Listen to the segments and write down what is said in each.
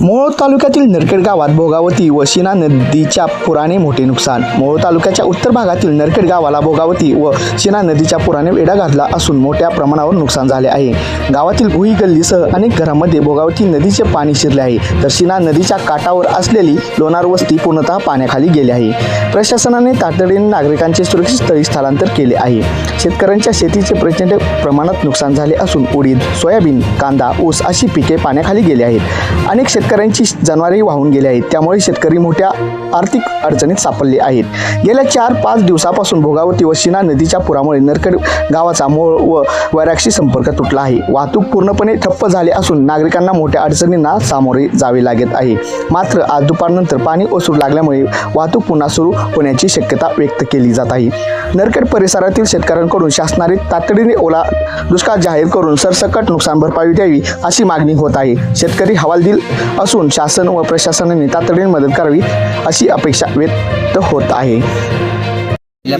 मोहोळ तालुक्यातील नरखेड गावात भोगावती व शिना नदीच्या पुराने मोठे नुकसान. मोहोळ तालुक्याच्या उत्तर भागातील नरखेड गावाला भोगावती व शिना नदीच्या पुराने वेढा घातला असून मोठ्या प्रमाणावर नुकसान झाले आहे. गावातील भुई गल्लीसह अनेक घरांमध्ये भोगावती नदीचे पाणी शिरले आहे. तर शिना नदीच्या काठावर असलेली लोणार वस्ती पूर्णतः पाण्याखाली गेली आहे. प्रशासनाने तातडीने नागरिकांचे सुरक्षित स्थळी स्थलांतर केले आहे. शेतकऱ्यांच्या शेतीचे प्रचंड प्रमाणात नुकसान झाले असून उडीद सोयाबीन कांदा ऊस अशी पिके पाण्याखाली गेली आहेत. अनेक शेतकऱ्यांची जनावरही वाहून गेली आहेत. त्यामुळे शेतकरी मोठ्या आर्थिक अडचणीत सापडले आहेत. गेल्या चार पाच दिवसापासून भोगावती व शिना नदीच्या पुरामुळे नरखेड गावाचा मोळ व वैरागशी संपर्क तुटला आहे. वाहतूक पूर्णपणे ठप्प झाली असून नागरिकांना मोठ्या अडचणींना सामोरे जावे लागत आहे. मात्र आज दुपारनंतर पाणी ओसरू लागल्यामुळे वाहतूक पुन्हा सुरू होण्याची शक्यता व्यक्त केली जात आहे. नरखेड परिसरातील शेतकऱ्यांकडून शासनाने तातडीने ओला दुष्काळ जाहीर करून सरसकट नुकसान भरपाई द्यावी अशी मागणी होत आहे. शेतकरी हवालदिल असून शासन व प्रशासनाने तातडीने मदत करावी अशी अपेक्षा व्यक्त होत आहे.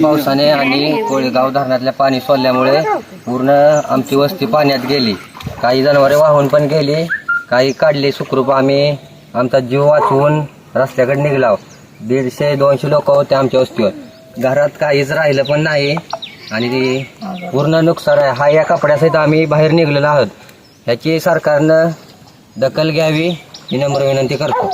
पावसाने आणि कोळगाव धरणातल्या पाणी सोडल्यामुळे पूर्ण आमची वस्ती पाण्यात गेली. काही जनावरे वाहून पण गेली. काही काढले. सुखरूप आम्ही आमचा जीव वाचवून रस्त्याकडे निघलाव दीडशे दोनशे लोक होते आमच्या वस्तीवर. घरात काहीच राहिलं पण नाही. आणि ते पूर्ण नुकसान आहे. हा या कपड्यासहित आम्ही बाहेर निघलेलो आहोत. ह्याची सरकारनं दखल घ्यावी. ही नम्र विनंती करतो.